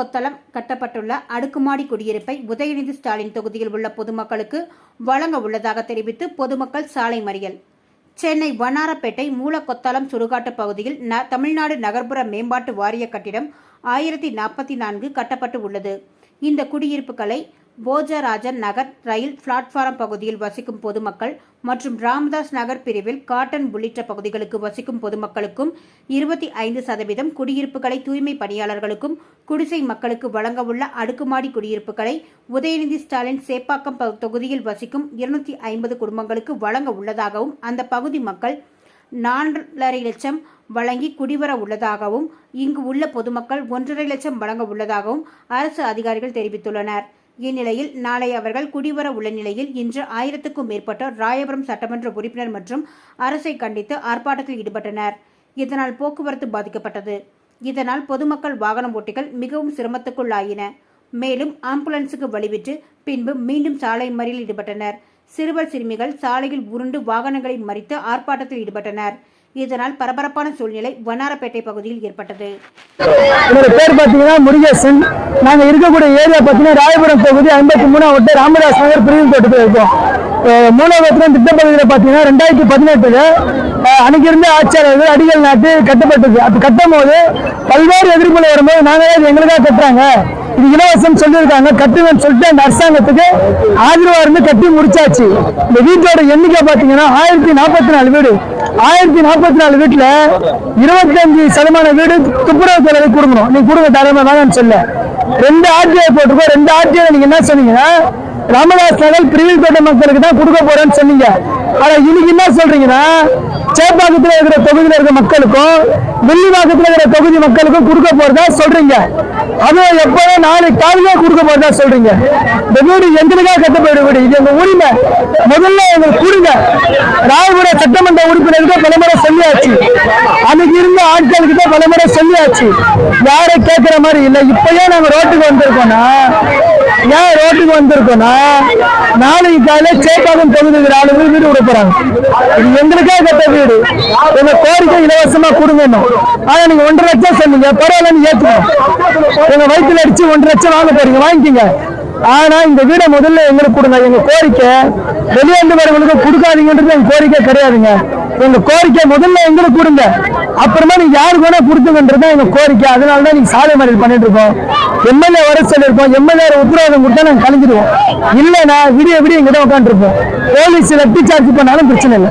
கொத்தளம் கட்டப்பட்டுள்ள அடுக்குமாடி குடியிருப்பை உதயநிதி ஸ்டாலின் தொகுதியில் உள்ள பொதுமக்களுக்கு வழங்க உள்ளதாக தெரிவித்து பொதுமக்கள் சாலை மறியல். சென்னை வண்ணாரப்பேட்டை மூலக்கொத்தளம் சுடுகாட்டு பகுதியில் ந- தமிழ்நாடு நகர்ப்புற மேம்பாட்டு வாரிய கட்டிடம் ஆயிரத்தி நாற்பத்தி நான்கு கட்டப்பட்டு உள்ளது. இந்த குடியிருப்புகளை போஜராஜன் நகர் ரயில் பிளாட்ஃபாரம் பகுதியில் வசிக்கும் பொதுமக்கள் மற்றும் ராமதாஸ் நகர் பிரிவில் காட்டன் உள்ளிட்ட பகுதிகளுக்கு வசிக்கும் பொதுமக்களுக்கும் இருபத்தி ஐந்து சதவீதம் குடியிருப்புகளை தூய்மை பணியாளர்களுக்கும் குடிசை மக்களுக்கு வழங்கவுள்ள அடுக்குமாடி குடியிருப்புகளை உதயநிதி ஸ்டாலின் சேப்பாக்கம் தொகுதியில் வசிக்கும் இருநூத்தி ஐம்பது குடும்பங்களுக்கு வழங்க உள்ளதாகவும் அந்த பகுதி மக்கள் நான்கரை லட்சம் வழங்கி குடிவர உள்ளதாகவும் இங்கு உள்ள பொதுமக்கள் ஒன்றரை லட்சம் வழங்க உள்ளதாகவும் அரசு அதிகாரிகள் தெரிவித்துள்ளனர். இந்நிலையில் நாளை அவர்கள் குடிவர உள்ள நிலையில் இன்று ஆயிரத்துக்கும் மேற்பட்டோர் ராயபுரம் சட்டமன்ற உறுப்பினர் மற்றும் அரசை கண்டித்து ஆர்ப்பாட்டத்தில் ஈடுபட்டனர். இதனால் போக்குவரத்து பாதிக்கப்பட்டது. இதனால் பொதுமக்கள் வாகனம் ஓட்டிகள் மிகவும் சிரமத்துக்குள்ளாயின. மேலும் ஆம்புலன்ஸுக்கு வழிவிட்டு பின்பு மீண்டும் சாலை மறியலில் ஈடுபட்டனர். சிறுவர் சிறுமிகள் சாலையில் உருண்டு வாகனங்களை மறித்து ஆர்ப்பாட்டத்தில் ஈடுபட்டனர். இதனால் பரபரப்பான சூழ்நிலை வண்ணாரப்பேட்டை பகுதியில் ஏற்பட்டது. என்னோட பேர் பார்த்தீங்கன்னா முருகேசன். நாங்கள் இருக்கக்கூடிய ஏரியா பார்த்தீங்கன்னா ராயபுரம் தொகுதி ஐம்பத்தி மூணாம் வட்ட ராமதாஸ் நகர் பிரிவு தோட்டத்தில் இருக்கோம் மூணாவது திட்டப்பகுதியில் பார்த்தீங்கன்னா ரெண்டாயிரத்தி பதினெட்டுல அன்னைக்கிருந்து ஆட்சியாளர்கள் அடிகள் நாட்டு கட்டப்பட்டது. அப்படி கட்டும் போது பல்வேறு எதிர்ப்புகள் வரும்போது நாங்களே எங்களுக்காக கட்டுறாங்க. இது இலவசம் சொல்லியிருக்காங்க. கட்டுவேன்னு சொல்லிட்டு அந்த அரசாங்கத்துக்கு ஆதரவா இருந்து கட்டி முடிச்சாச்சு. இந்த வீட்டோட எண்ணிக்கை பார்த்தீங்கன்னா ஆயிரத்தி நாற்பத்தி நாலு வீடு. ஆயிரத்தி நாற்பத்தி நாலு வீட்டுல இருபத்தஞ்சு சதமான வீடு துப்புரவு தொழிலை கொடுக்கணும். நீங்க கொடுங்க தரமா வேணாம்னு சொல்ல. ரெண்டு ஆர்டிஐ போட்டிருக்கோம். ரெண்டு ஆர்டிஐ நீங்க என்ன சொன்னீங்கன்னா ராமதாஸ் நகர் பிரிவில் தோட்ட மக்களுக்கு தான் கொடுக்க போறேன்னு சொன்னீங்க. ஆனா இன்னைக்கு என்ன சொல்றீங்கன்னா சேப்பாக்கத்தில் இருக்கிற தொகுதியில் இருக்கிற மக்களுக்கும் வெள்ளிவாக்கத்துல இருக்கிற தொகுதி மக்களுக்கும் கொடுக்க போறதா சொல்றீங்க. அதுவும் எப்போ நாளைக்கு காலையில கொடுக்க போறதா சொல்றீங்க. இந்த வீடு எங்களுக்காக கட்டப்பட்ட வீடு. இது எங்க உரிமை. முதல்ல எங்களுக்கு கொடுங்க. ராயபுரம் சட்டமன்ற உறுப்பினருக்கு பலமுறை சொல்லியாச்சு. அன்னைக்கு இருந்த ஆட்களுக்கிட்ட பலமுறை சொல்லியாச்சு. யாரை கேட்கிற மாதிரி இல்லை. இப்பயே நாங்க ரோட்டுக்கு வந்திருக்கோம்னா ஏன் ரோட்டுக்கு வந்திருக்கோம்னா நாளைக்கு காலையில சேப்பாக்கம் தொகுதிக்கிற ஆளுங்க வீடு விட இது எங்களுக்கே கட்ட வீடு. எங்க கோரிக்கை இலவசமா கொடுங்கணும். ஆனா நீங்க ஒன்றரை லட்சம் சொன்னீங்க. பரவாயில்லன்னு ஏத்துக்கணும். எங்க வயிற்றுல அடிச்சு ஒன்றரை லட்சம் வாங்க போறீங்க. வாங்கிக்கோங்க. ஆனா இந்த வீடை முதல்ல எங்களுக்கு கொடுங்க. எங்க கோரிக்கை வெளியாண்டு வரவங்களுக்கு கொடுக்காதீங்கன்றது எங்க கோரிக்கை கிடையாதுங்க. எங்க கோரிக்கை முதல்ல எங்களுக்கு கொடுங்க. அப்புறமா நீங்க யாருக்கு வேணா கொடுத்துங்கன்றது தான் எங்க கோரிக்கை. அதனால தான் நீங்க சாலை மறியல் பண்ணிட்டு இருக்கோம். எம்எல்ஏ வர சொல்லியிருக்கோம் எம்எல்ஏ உத்தரவாதம் கொடுத்தா நாங்க கலைஞ்சிருவோம். இல்லைன்னா விடிய விடிய எங்கிட்ட உட்காந்துருப்போம் போலீஸ் லட்டி சார்ஜ் பண்ணாலும் பிரச்சனை இல்லை.